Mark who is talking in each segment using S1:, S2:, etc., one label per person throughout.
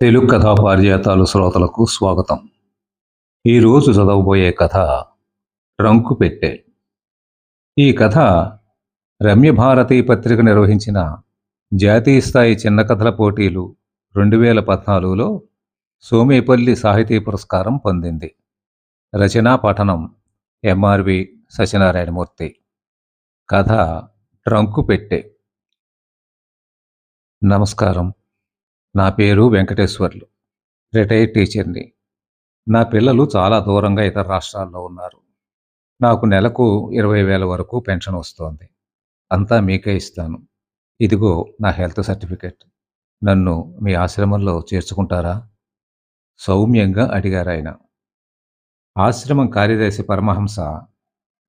S1: తెలుగు కథా పారిజాతాలు శ్రోతలకు స్వాగతం. ఈరోజు చదవబోయే కథ రంకు పెట్టె. ఈ కథ రమ్య భారతీ పత్రిక నిర్వహించిన జాతీయ స్థాయి చిన్న కథల పోటీలు రెండు వేల పద్నాలుగులో సోమేపల్లి సాహితీ పురస్కారం పొందింది. రచనా పఠనం ఎంఆర్వి సత్యనారాయణమూర్తి. కథ ట్రంకు పెట్టె. నమస్కారం. నా పేరు వెంకటేశ్వర్లు. రిటైర్డ్ టీచర్ని. నా పిల్లలు చాలా దూరంగా ఇతర రాష్ట్రాల్లో ఉన్నారు. నాకు నెలకు ఇరవై వేల వరకు పెన్షన్ వస్తోంది. అంతా మీకే ఇస్తాను. ఇదిగో నా హెల్త్ సర్టిఫికెట్. నన్ను మీ ఆశ్రమంలో చేర్చుకుంటారా? సౌమ్యంగా అడిగారు ఆయన. ఆశ్రమం కార్యదర్శి పరమహంస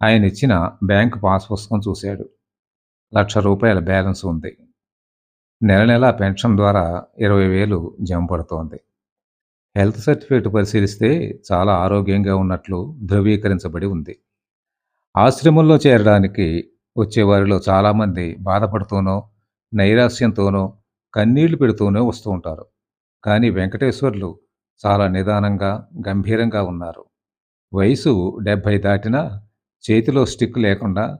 S1: ఆయన ఇచ్చిన బ్యాంక్ పాస్ పుస్తకం చూశాడు. లక్ష రూపాయల బ్యాలెన్స్ ఉంది. నెల నెల పెన్షన్ ద్వారా ఇరవై వేలు జమ పడుతోంది. హెల్త్ సర్టిఫికేట్ పరిశీలిస్తే చాలా ఆరోగ్యంగా ఉన్నట్లు ధృవీకరించబడి ఉంది. ఆశ్రమంలో చేరడానికి వచ్చేవారిలో చాలామంది బాధపడుతూనో నైరాశ్యంతోనో కన్నీళ్ళు పెడుతూనే వస్తూ ఉంటారు. కానీ వెంకటేశ్వర్లు చాలా నిదానంగా గంభీరంగా ఉన్నారు. వయసు డెబ్భై దాటినా చేతిలో స్టిక్ లేకుండా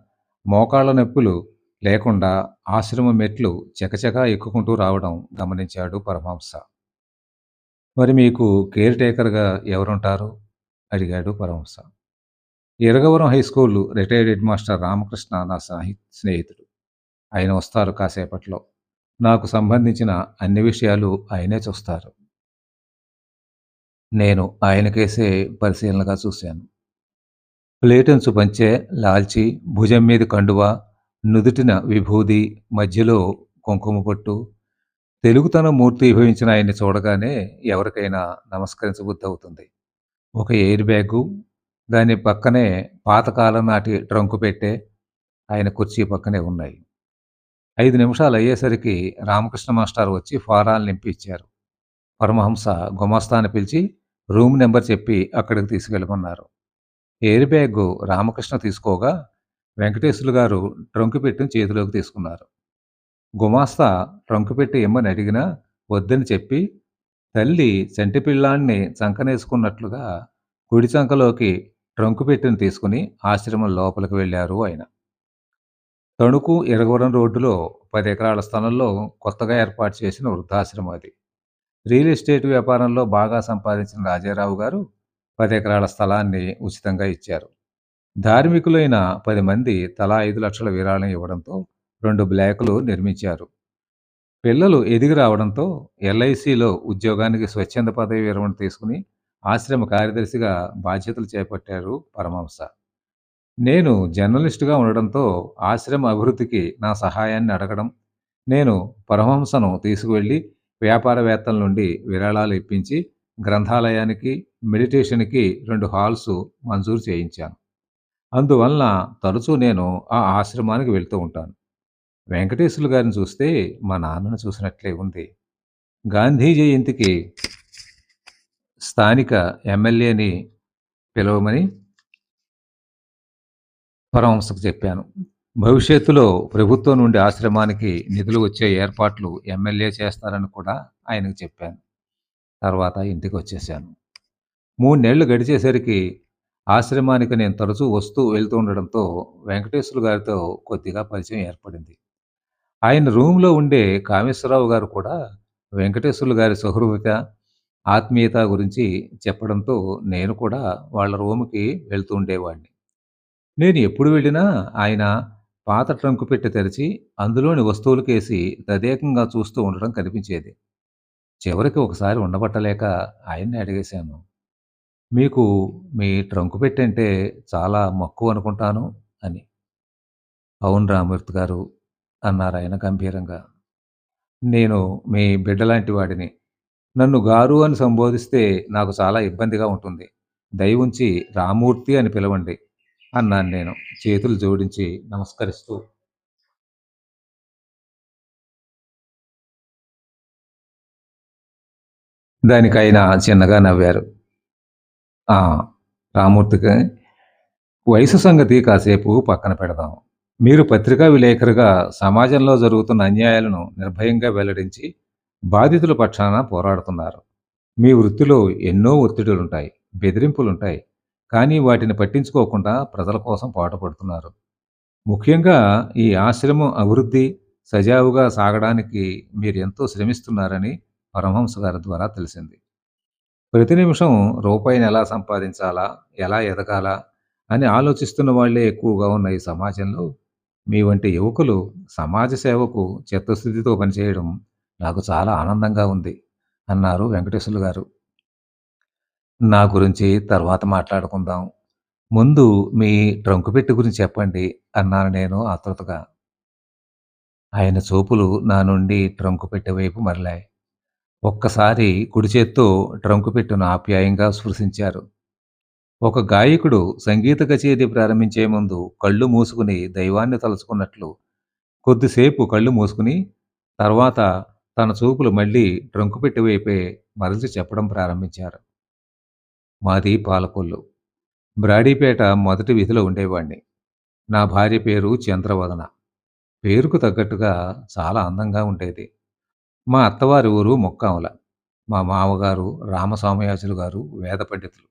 S1: మోకాళ్ళ నొప్పులు లేకుండా ఆశ్రమ మెట్లు చకచకా ఎక్కుకుంటూ రావడం గమనించాడు పరమహంస. మరి మీకు కేర్ టేకర్గా ఎవరుంటారు? అడిగాడు Paramahamsa. Iragavaram high school retired head master Ramakrishna నా స్నేహి స్నేహితుడు. ఆయన వస్తారు కాసేపట్లో. నాకు సంబంధించిన అన్ని విషయాలు ఆయనే చూస్తారు. నేను ఆయనకేసే పరిశీలనగా చూశాను. ప్లేటన్స్ పంచే లాల్చి భుజం మీద కండువా నుదుటిన విభూది మధ్యలో కుంకుమ పొట్టు. తెలుగుతనం మూర్తి భవించిన ఆయన్ని చూడగానే ఎవరికైనా నమస్కరించబుద్ధి అవుతుంది ఒక ఎయిర్ బ్యాగు దాని పక్కనే పాతకాలం నాటి ట్రంకు పెట్టే ఆయన కుర్చీ పక్కనే ఉన్నాయి. ఐదు నిమిషాలు అయ్యేసరికి రామకృష్ణ మాస్టర్ వచ్చి ఫారాలు నింపి ఇచ్చారు. పరమహంస గుమాస్తాని పిలిచి రూమ్ నెంబర్ చెప్పి అక్కడికి తీసుకెళ్ళమన్నారు. ఎయిర్ బ్యాగ్ రామకృష్ణ తీసుకోగా వెంకటేశ్వరులు గారు ట్రంకు పెట్టిన చేతిలోకి తీసుకున్నారు. గుమాస్తా ట్రంకు పెట్టి ఇమ్మని అడిగినా వద్దని చెప్పి తల్లి చంటి పిల్లాన్ని చంకనేసుకున్నట్లుగా కుడి చంకలోకి ట్రంకు పెట్టిని తీసుకుని ఆశ్రమం లోపలికి వెళ్ళారు ఆయన. తణుకు ఇరగవరం రోడ్డులో పది ఎకరాల స్థలంలో కొత్తగా ఏర్పాటు చేసిన వృద్ధాశ్రమం అది. రియల్ ఎస్టేట్ వ్యాపారంలో బాగా సంపాదించిన రాజారావు గారు పది ఎకరాల స్థలాన్ని ఉచితంగా ఇచ్చారు. ధార్మికులైన పది మంది తలా ఐదు లక్షల విరాళం ఇవ్వడంతో రెండు బ్లాకులు నిర్మించారు. పిల్లలు ఎదిగి రావడంతో ఎల్ఐసిలో ఉద్యోగానికి స్వచ్ఛంద పదవి విరమణ తీసుకుని ఆశ్రమ కార్యదర్శిగా బాధ్యతలు చేపట్టారు పరమహంస. నేను జర్నలిస్టుగా ఉండడంతో ఆశ్రమ అభివృద్ధికి నా సహాయాన్ని అడగడం నేను పరమహంసను తీసుకువెళ్ళి వ్యాపారవేత్తల నుండి విరాళాలు ఇప్పించి గ్రంథాలయానికి మెడిటేషన్కి రెండు హాల్స్ మంజూరు చేయించాను. అందువలన తరచూ నేను ఆ ఆశ్రమానికి వెళ్తూ ఉంటాను. వెంకటేశ్వర్లు గారిని చూస్తే మా నాన్నను చూసినట్లే ఉంది. గాంధీ జయంతికి స్థానిక ఎమ్మెల్యేని పిలవమని పరమహంసకు చెప్పాను. భవిష్యత్తులో ప్రభుత్వం నుండి ఆశ్రమానికి నిధులు వచ్చే ఏర్పాట్లు ఎమ్మెల్యే చేస్తారని కూడా ఆయనకు చెప్పాను. తర్వాత ఇంటికి వచ్చేసాను. మూడు నెలలు గడిచేసరికి ఆశ్రమానికి నేను తరచూ వస్తూ వెళ్తూ ఉండడంతో వెంకటేశ్వర గారితో కొద్దిగా పరిచయం ఏర్పడింది. ఆయన రూమ్లో ఉండే కామేశ్వరరావు గారు కూడా వెంకటేశ్వరులు గారి సహృదత ఆత్మీయత గురించి చెప్పడంతో నేను కూడా వాళ్ళ రూమ్కి వెళ్తూ ఉండేవాడిని. నేను ఎప్పుడు వెళ్ళినా ఆయన పాత ట్రంకు పెట్టి తెరిచి అందులోని వస్తువులకేసి తదేకంగా చూస్తూ ఉండడం కనిపించేది. చివరికి ఒకసారి ఉండబట్టలేక ఆయన్ని అడిగేశాను. మీకు మీ ట్రంకు పెట్టంటే చాలా మక్కువ అనుకుంటాను అని. అవును రామూర్తి గారు అన్నారు ఆయన గంభీరంగా. నేను మీ బిడ్డలాంటి వాడిని. నన్ను గారు అని సంబోధిస్తే నాకు చాలా ఇబ్బందిగా ఉంటుంది. దయ ఉంచి రామూర్తి అని పిలవండి అన్నాను నేను. చేతులు జోడించి నమస్కరిస్తూ. దానికైనా చిన్నగా నవ్వారు. రామూర్తికి వయసు సంగతి కాసేపు పక్కన పెడదాం మీరు పత్రికా విలేకరుగా సమాజంలో జరుగుతున్న అన్యాయాలను నిర్భయంగా వెల్లడించి బాధితుల పక్షాన పోరాడుతున్నారు. మీ వృత్తిలో ఎన్నో ఒత్తిడులుంటాయి, బెదిరింపులుంటాయి. కానీ వాటిని పట్టించుకోకుండా ప్రజల కోసం పాటుపడుతున్నారు. ముఖ్యంగా ఈ ఆశ్రమం అభివృద్ధి సజావుగా సాగడానికి మీరు ఎంతో శ్రమిస్తున్నారని పరమహంస గారి ద్వారా తెలిసింది. ప్రతి నిమిషం రూపాయిని ఎలా సంపాదించాలా? ఎలా ఎదగాలా? అని ఆలోచిస్తున్న వాళ్ళే ఎక్కువగా ఉన్న ఈ సమాజంలో మీ వంటి యువకులు సమాజ సేవకు చిత్తశుద్ధితో పనిచేయడం నాకు చాలా ఆనందంగా ఉంది అన్నారు వెంకటేశ్వర్లు గారు. నా గురించి తర్వాత మాట్లాడుకుందాం. ముందు మీ ట్రంకు పెట్టి గురించి చెప్పండి అన్నాను నేను ఆతృతగా. ఆయన చూపులు నా నుండి ట్రంకు పెట్టే వైపు మరలాయి. ఒక్కసారి కుడి చేత్తో ట్రంకు పెట్టును ఆప్యాయంగా స్పృశించారు. ఒక గాయకుడు సంగీత కచేరీ ప్రారంభించే ముందు కళ్ళు మూసుకుని దైవాన్ని తలుచుకున్నట్లు కొద్దిసేపు కళ్ళు మూసుకుని తర్వాత తన చూపులు మళ్ళీ ట్రంకు పెట్టి వైపే మరచి చెప్పడం ప్రారంభించారు. మాది పాలకొల్లు. బ్రాడీపేట మొదటి వీధిలో ఉండేవాణ్ణి. నా భార్య పేరు చంద్రవదన. పేరుకు తగ్గట్టుగా చాలా అందంగా ఉండేది. మా అత్తవారి ఊరు ముక్కాముల. మా మామగారు రామస్వామయాజులు గారు వేద పండితులు.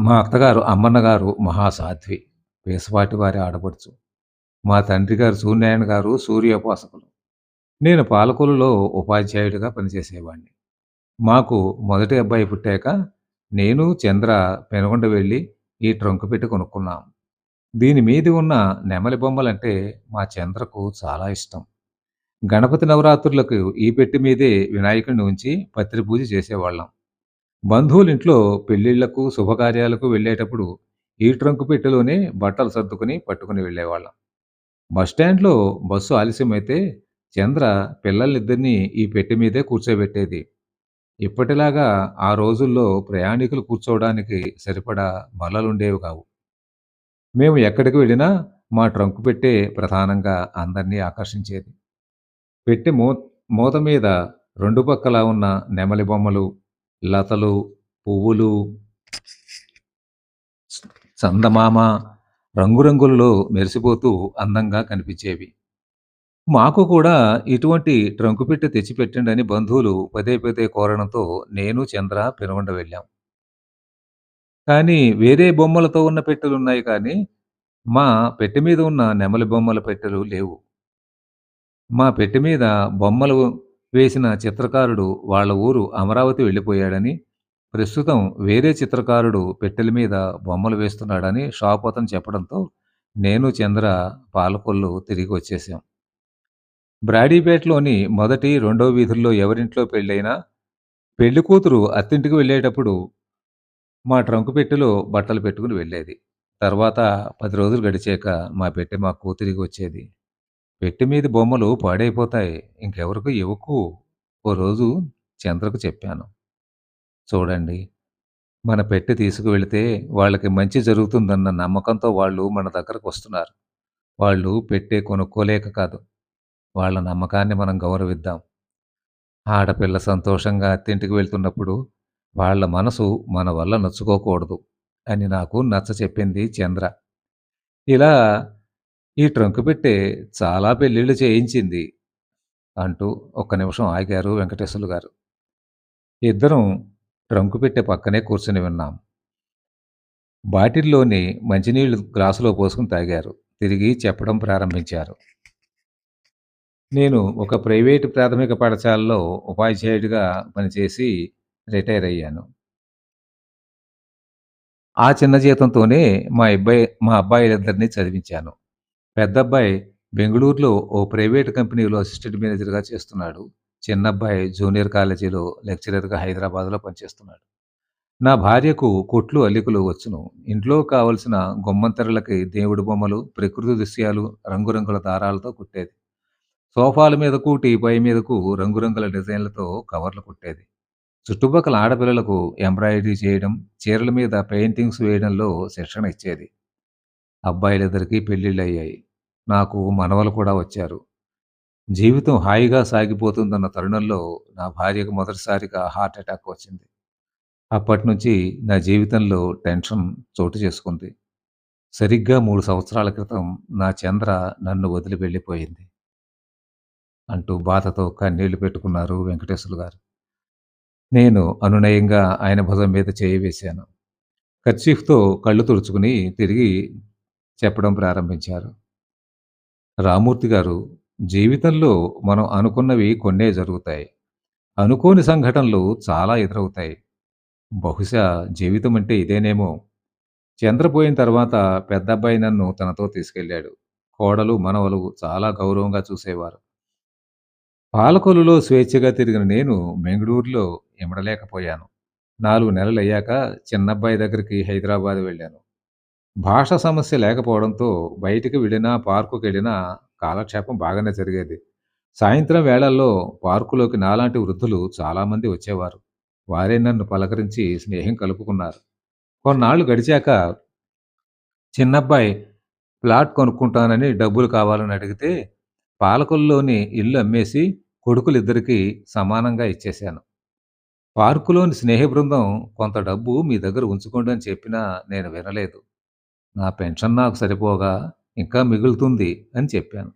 S1: మా అత్తగారు అమ్మన్న గారు మహాసాధ్వి. వేసపాటి వారి ఆడపడుచు. మా తండ్రి గారు సూర్యనారాయణ గారు సూర్యోపాసకులు. నేను పాలకులలో ఉపాధ్యాయుడిగా పనిచేసేవాణ్ణి. మాకు మొదటి అబ్బాయి పుట్టాక నేను, చంద్ర పెనుగొండ వెళ్ళి ఈ ట్రంకు పెట్టి కొనుక్కున్నాం. దీని మీది ఉన్న నెమలి బొమ్మలంటే మా చంద్రకు చాలా ఇష్టం. గణపతి నవరాత్రులకు ఈ పెట్టె మీదే వినాయకుడిని ఉంచి పత్రి పూజ చేసేవాళ్ళం. బంధువులింట్లో పెళ్ళిళ్ళకు, శుభకార్యాలకు వెళ్ళేటప్పుడు ఈ ట్రంకు పెట్టెలోనే బట్టలు సర్దుకుని పట్టుకుని వెళ్ళేవాళ్ళం. బస్టాండ్‌లో బస్సు ఆలస్యమైతే చంద్ర పిల్లలిద్దరినీ ఈ పెట్టె మీదే కూర్చోబెట్టేది. ఇప్పటిలాగా ఆ రోజుల్లో ప్రయాణికులు కూర్చోవడానికి సరిపడా బల్లలుండేవి కావు. మేము ఎక్కడికి వెళ్ళినా మా ట్రంకు పెట్టే ప్రధానంగా అందరినీ ఆకర్షించేది. పెట్టి మూ మూత మీద రెండు పక్కల ఉన్న నెమలి బొమ్మలు, లతలు, పువ్వులు చందమామ రంగురంగులలో మెరిసిపోతూ అందంగా కనిపించేవి. మాకు కూడా ఇటువంటి ట్రంకు పెట్టె తెచ్చిపెట్టండని బంధువులు పదే పదే కోరడంతో నేను, చంద్ర పెనుగొండ వెళ్ళాం. కానీ వేరే బొమ్మలతో ఉన్న పెట్టెలున్నాయి కానీ, మా పెట్టె మీద ఉన్న నెమలి బొమ్మల పెట్టెలు లేవు. మా పెట్టె మీద బొమ్మలు వేసిన చిత్రకారుడు వాళ్ళ ఊరు అమరావతి వెళ్ళిపోయాడని, ప్రస్తుతం వేరే చిత్రకారుడు పెట్టెల మీద బొమ్మలు వేస్తున్నాడని షాపతను చెప్పడంతో నేను, చంద్ర పాలకొల్లు తిరిగి వచ్చేశాం. బ్రాడీపేటలోని మొదటి, రెండో వీధుల్లో ఎవరింట్లో పెళ్ళైనా పెళ్ళికూతురు అత్తింటికి వెళ్ళేటప్పుడు మా ట్రంకు పెట్టెలో బట్టలు పెట్టుకుని వెళ్ళేది. తర్వాత 10 రోజులు గడిచాక మా పెట్టె మాకు తిరిగి వచ్చేది. పెట్టి మీది బొమ్మలు పాడైపోతాయి. ఇంకెవరికి ఇవ్వకు ఓ రోజు చంద్రకు చెప్పాను. చూడండి మన పెట్టె తీసుకువెళితే వాళ్ళకి మంచి జరుగుతుందన్న నమ్మకంతో వాళ్ళు మన దగ్గరకు వస్తున్నారు వాళ్ళు పెట్టె కొనుక్కోలేక కాదు. వాళ్ళ నమ్మకాన్ని మనం గౌరవిద్దాం. ఆడపిల్ల సంతోషంగా అత్తింటికి వెళ్తున్నప్పుడు వాళ్ళ మనసు మన వల్ల నచ్చుకోకూడదు అని నాకు నచ్చ చెప్పింది చంద్ర. ఇలా ఈ ట్రంక్ పెట్టె చాలా పెళ్ళిళ్ళు చేయించింది అంటూ ఒక్క నిమిషం ఆగారు వెంకటేశ్వర్లు గారు. ఇద్దరం ట్రంకు పెట్టె పక్కనే కూర్చొని విన్నాం. బాటిల్లోని మంచినీళ్ళు గ్లాసులో పోసుకుని తాగారు. తిరిగి చెప్పడం ప్రారంభించారు. నేను ఒక ప్రైవేటు ప్రాథమిక పాఠశాలలో ఉపాధ్యాయుడిగా పనిచేసి రిటైర్ అయ్యాను. ఆ చిన్న జీతంతోనే మా ఇబ్బాయి మా అబ్బాయిలిద్దరిని చదివించాను. పెద్దబ్బాయి బెంగళూరులో ఓ ప్రైవేట్ కంపెనీలో అసిస్టెంట్ మేనేజర్‌గా చేస్తున్నాడు. చిన్నబ్బాయి జూనియర్ కాలేజీలో లెక్చరర్‌గా హైదరాబాద్‌లో పనిచేస్తున్నాడు. నా భార్యకు కుట్లు, అల్లికలు వచ్చును. ఇంట్లో కావలసిన గుమ్మంతెరలకి దేవుడి బొమ్మలు, ప్రకృతి దృశ్యాలు రంగురంగుల దారాలతో కుట్టేది. సోఫాల మీదకు, టీపాయ్ మీదకు రంగురంగుల డిజైన్‌లతో కవర్లు కుట్టేది. చుట్టుపక్కల ఆడపిల్లలకు ఎంబ్రాయిడరీ చేయడం, చీరల మీద పెయింటింగ్స్ వేయడంలో శిక్షణ ఇచ్చేది. అబ్బాయిలిద్దరికీ పెళ్ళిళ్ళయ్యాయి. నాకు మనవలు కూడా వచ్చారు. జీవితం హాయిగా సాగిపోతుందన్న తరుణంలో నా భార్యకు మొదటిసారిగా హార్ట్ అటాక్ వచ్చింది. అప్పటి నుంచి నా జీవితంలో టెన్షన్ చోటు చేసుకుంది. సరిగ్గా మూడు సంవత్సరాల క్రితం నా చంద్ర నన్ను వదిలి వెళ్ళిపోయింది. అంటూ బాధతో కన్నీళ్ళు పెట్టుకున్నారు వెంకటేశ్వరు గారు. నేను అనునయంగా ఆయన భుజం మీద చేయి వేశాను. కర్చీఫ్‌తో కళ్ళు తుడుచుకుని తిరిగి చెప్పడం ప్రారంభించారు. రామూర్తి గారు, జీవితంలో మనం అనుకున్నవి కొన్నే జరుగుతాయి. అనుకోని సంఘటనలు చాలా ఎదురవుతాయి. బహుశా జీవితం అంటే ఇదేనేమో! చంద్రపోయిన తర్వాత పెద్దబ్బాయి నన్ను తనతో తీసుకెళ్ళాడు. కోడలు, మనవలు చాలా గౌరవంగా చూసేవారు. పాలకొలులో స్వేచ్ఛగా తిరిగిన నేను బెంగుళూరులో ఇమడలేకపోయాను. నాలుగు నెలలయ్యాక చిన్నబ్బాయి దగ్గరికి హైదరాబాద్ వెళ్ళాను. భాష సమస్య లేకపోవడంతో బయటికి వెళ్ళినా, పార్కుకెళ్ళినా కాలక్షేపం బాగానే జరిగేది. సాయంత్రం వేళల్లో పార్కులోకి నాలాంటి వృద్ధులు చాలామంది వచ్చేవారు. వారే నన్ను పలకరించి స్నేహం కలుపుకున్నారు. కొన్నాళ్ళు గడిచాక చిన్నబ్బాయి ప్లాట్ కొనుక్కుంటానని డబ్బులు కావాలని అడిగితే, పాలకొల్లులోని ఇల్లు అమ్మేసి కొడుకులిద్దరికీ సమానంగా ఇచ్చేశాను. పార్కులోని స్నేహ బృందం కొంత డబ్బు మీ దగ్గర ఉంచుకోండి అని చెప్పినా నేను వినలేదు. నా పెన్షన్ నాకు సరిపోగా ఇంకా మిగులుతుంది అని చెప్పాను.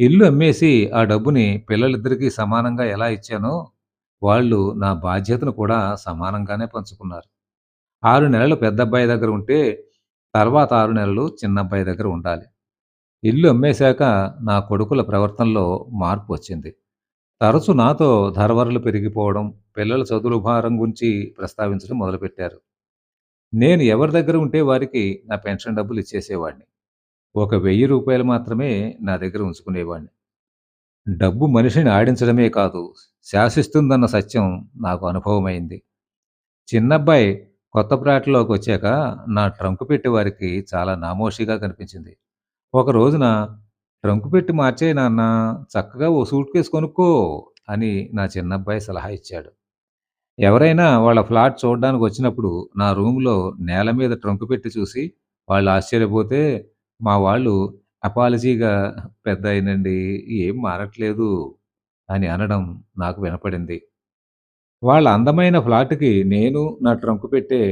S1: ఇల్లు అమ్మేసి ఆ డబ్బుని పిల్లలిద్దరికీ సమానంగా ఎలా ఇచ్చానో, వాళ్ళు నా బాధ్యతను కూడా సమానంగానే పంచుకున్నారు. ఆరు నెలలు పెద్దబ్బాయి దగ్గర ఉంటే, తర్వాత ఆరు నెలలు చిన్న అబ్బాయి దగ్గర ఉండాలి. ఇల్లు అమ్మేశాక నా కొడుకుల ప్రవర్తనలో మార్పు వచ్చింది. తరచు నాతో ధరవరలు పెరిగిపోవడం, పిల్లల చదువుల భారం గురించి ప్రస్తావించడం మొదలుపెట్టారు. నేను ఎవరి దగ్గర ఉంటే వారికి నా పెన్షన్ డబ్బులు ఇచ్చేసేవాడిని. ఒక వెయ్యి రూపాయలు మాత్రమే నా దగ్గర ఉంచుకునేవాడిని. డబ్బు మనిషిని ఆడించడమే కాదు, శాసిస్తుందన్న సత్యం నాకు అనుభవమైంది. చిన్నబ్బాయి కొత్త ఫ్లాట్‌లోకి వచ్చాక నా ట్రంకు పెట్టి వారికి చాలా నామోషిగా కనిపించింది. ఒక రోజున "ట్రంకు పెట్టి మార్చే నాన్న చక్కగా ఓ సూట్ కేసు కొనుక్కో" అని నా చిన్నబ్బాయి సలహా ఇచ్చాడు. ఎవరైనా వాళ్ళ ఫ్లాట్ చూడడానికి వచ్చినప్పుడు నా రూమ్‌లో నేల మీద ట్రంకు పెట్టి చూసి వాళ్ళు ఆశ్చర్యపోతే, మా వాళ్ళు అపాలజీగా పెద్ద అయినండి ఏం మారట్లేదు" అని అనడం నాకు వినపడింది. వాళ్ళ అందమైన ఫ్లాట్‌కి నేను, నా ట్రంక్ పెట్టే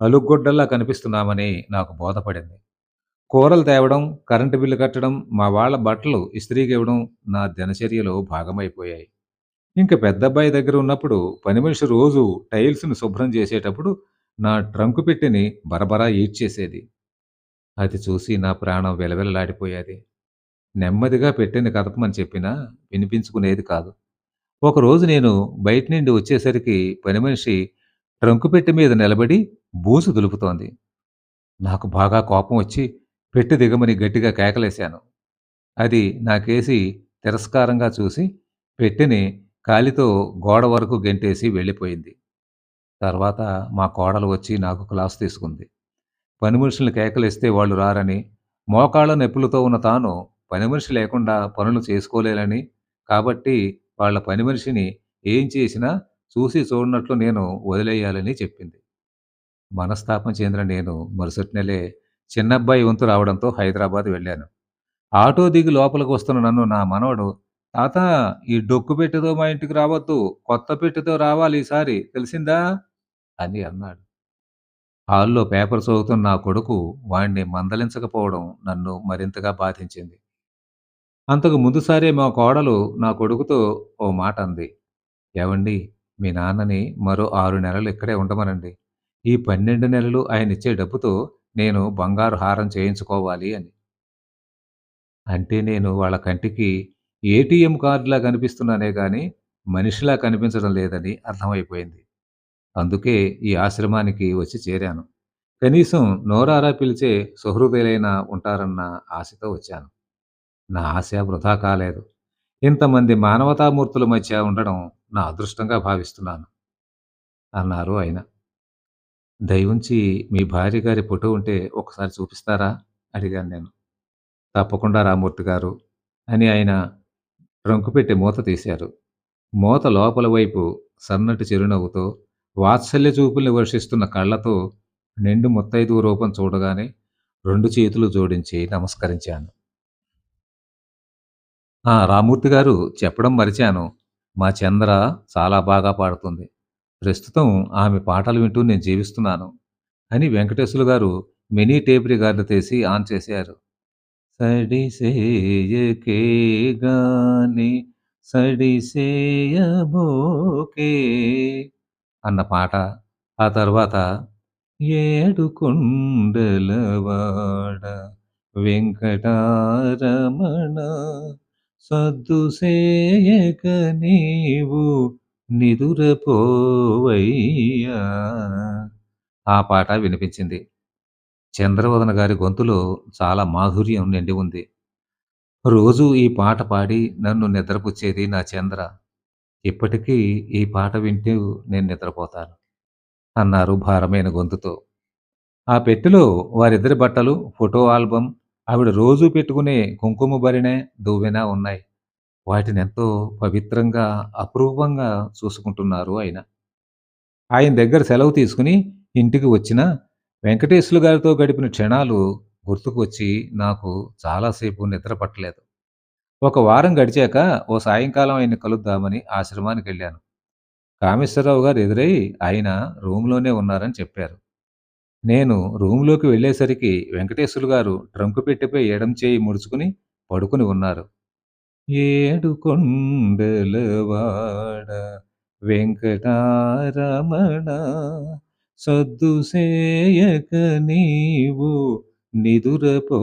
S1: అలుగుగొడ్డల్లా కనిపిస్తున్నామని నాకు బోధపడింది. కూరలు తేవడం, కరెంటు బిల్లు కట్టడం, మా వాళ్ళ బట్టలు ఇస్త్రీకి ఇవ్వడం నా దినచర్యలో భాగమైపోయాయి. ఇంక పెద్దబ్బాయి దగ్గర ఉన్నప్పుడు పనిమనిషి రోజు టైల్స్‌ని శుభ్రం చేసేటప్పుడు నా ట్రంకు పెట్టిని బరబరా ఈడ్చేసేది. అది చూసి నా ప్రాణం వెలవెలలాడిపోయేది నెమ్మదిగా పెట్టెని కదపమని చెప్పినా వినిపించుకునేది కాదు. ఒకరోజు నేను బయట నుండి వచ్చేసరికి పనిమనిషి ట్రంకు పెట్టె మీద నిలబడి బూజు దులుపుతోంది. నాకు బాగా కోపం వచ్చి పెట్టి దిగమని గట్టిగా కేకలేశాను. అది నాకేసి తిరస్కారంగా చూసి పెట్టెని కాలితో గోడ వరకు గెంటేసి వెళ్ళిపోయింది. తర్వాత మా కోడలు వచ్చి నాకు క్లాసు తీసుకుంది. పని పనిమనుషుల్ని కేకలేస్తే వాళ్ళు రారని, మోకాళ్ళ నొప్పులతో ఉన్న తాను పని మనిషి లేకుండా పనులు చేసుకోలేనని, కాబట్టి వాళ్ళ పని మనిషిని ఏం చేసినా చూసి చూడనట్లు నేను వదిలేయాలని చెప్పింది. మనస్తాపం చెందిన నేను మరుసటి నెలే చిన్నబ్బాయి వంతు రావడంతో హైదరాబాద్ వెళ్ళాను. ఆటో దిగి లోపలికి వస్తున్న నన్ను నా మనవడు తాత ఈ డొక్కు పెట్టెతో మా ఇంటికి రావద్దు. కొత్త పెట్టెతో రావాలి ఈసారి తెలిసిందా?" అని అన్నాడు. హాల్‌లో పేపర్ చదువుతున్న నా కొడుకు వాణ్ణి మందలించకపోవడం నన్ను మరింతగా బాధించింది. అంతకు ముందుసారే మా కోడలు నా కొడుకుతో ఓ మాట అంది. "ఏవండీ మీ నాన్నని మరో 6 నెలలు ఇక్కడే ఉండమనండి. ఈ 12 నెలలు ఆయనిచ్చే డబ్బుతో నేను బంగారు హారం చేయించుకోవాలి" అని. అంటే నేను వాళ్ళ కంటికి ఏటీఎం కార్డులా కనిపిస్తున్నానే కానీ మనిషిలా కనిపించడం లేదని అర్థమైపోయింది. అందుకే ఈ ఆశ్రమానికి వచ్చి చేరాను. కనీసం నోరారా పిలిచే సుహృదయులైనా ఉంటారన్న ఆశతో వచ్చాను. నా ఆశ వృధా కాలేదు. ఇంతమంది మానవతామూర్తుల మధ్య ఉండడం నా అదృష్టంగా భావిస్తున్నాను. అన్నారు ఆయన. దయవుంచి మీ భార్య గారి ఫోటో ఉంటే ఒకసారి చూపిస్తారా? అడిగాను నేను. తప్పకుండా రామూర్తి గారు అని ఆయన ట్రంకు పెట్టి మూత తీశారు. మూత లోపల వైపు సన్నటి చిరునవ్వుతో, వాత్సల్య చూపుల్ని వర్షిస్తున్న కళ్ళతో నిండు ముత్తైదువ రూపం చూడగానే రెండు చేతులు జోడించి నమస్కరించాను. ఆ! రామూర్తి గారు చెప్పడం మరిచాను. మా చంద్ర చాలా బాగా పాడుతుంది. ప్రస్తుతం ఆమె పాటలు వింటూ నేను జీవిస్తున్నాను అని వెంకటేశ్వరు గారు మినీ టేప్ రికార్డర్ తీసి ఆన్ చేశారు. సడిసేయకే గాని సడిసేయబోకే అన్న పాట. ఆ తర్వాత ఏడు కుండలవాడ వెంకటారమణ సద్దు సేయక నీవు నిదురపోవయ్యా ఆ పాట వినిపించింది. చంద్రవదన గారి గొంతులో చాలా మాధుర్యం నిండి ఉంది. రోజూ ఈ పాట పాడి నన్ను నిద్రపుచ్చేది నా చంద్ర. ఇప్పటికీ ఈ పాట వింటూ నేను నిద్రపోతాను అన్నారు భారమైన గొంతుతో. ఆ పెట్టెలో వారిద్దరి బట్టలు, ఫోటో ఆల్బమ్, ఆవిడ రోజు పెట్టుకునే కుంకుమ బరినే దువ్వెన ఉన్నాయి. వాటిని ఎంతో పవిత్రంగా, అపురూపంగా చూసుకుంటున్నారు ఆయన. ఆయన దగ్గర సెలవు తీసుకుని ఇంటికి వచ్చినా వెంకటేశ్వర్లు గారితో గడిపిన క్షణాలు గుర్తుకు వచ్చి నాకు చాలాసేపు నిద్ర పట్టలేదు. ఒక వారం గడిచాక ఓ సాయంకాలం ఆయన్ని కలుద్దామని ఆశ్రమానికి వెళ్ళాను కామేశ్వరరావు గారు ఎదురై ఆయన రూమ్‌లోనే ఉన్నారని చెప్పారు. నేను రూమ్‌లోకి వెళ్ళేసరికి వెంకటేశ్వరు గారు ట్రంకు పెట్టిపోయి ఎడం చేయి ముడుచుకుని పడుకుని ఉన్నారు. ఏడు కొండలవాడ వెంకటారమణ సద్దుసేయక నీవు నిదురపోవయ్యా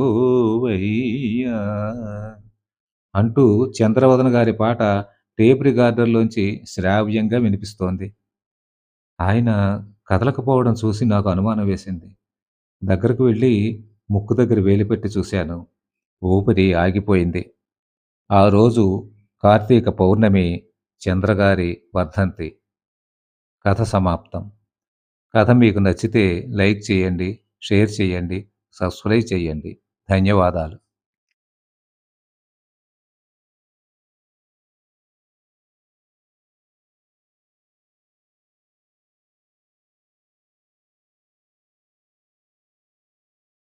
S1: అంటూ చంద్రవదన గారి పాట టేప్ రికార్డర్‌లోంచి శ్రావ్యంగా వినిపిస్తోంది. ఆయన కదలకపోవడం చూసి నాకు అనుమానం వేసింది. దగ్గరకు వెళ్ళి ముక్కు దగ్గర వేలిపెట్టి చూశాను. ఊపిరి ఆగిపోయింది. ఆ రోజు కార్తీక పౌర్ణమి చంద్రగారి వర్ధంతి. కథ సమాప్తం. కథ మీకు నచ్చితే లైక్ చేయండి, షేర్ చేయండి, సబ్స్క్రైబ్ చేయండి. ధన్యవాదాలు.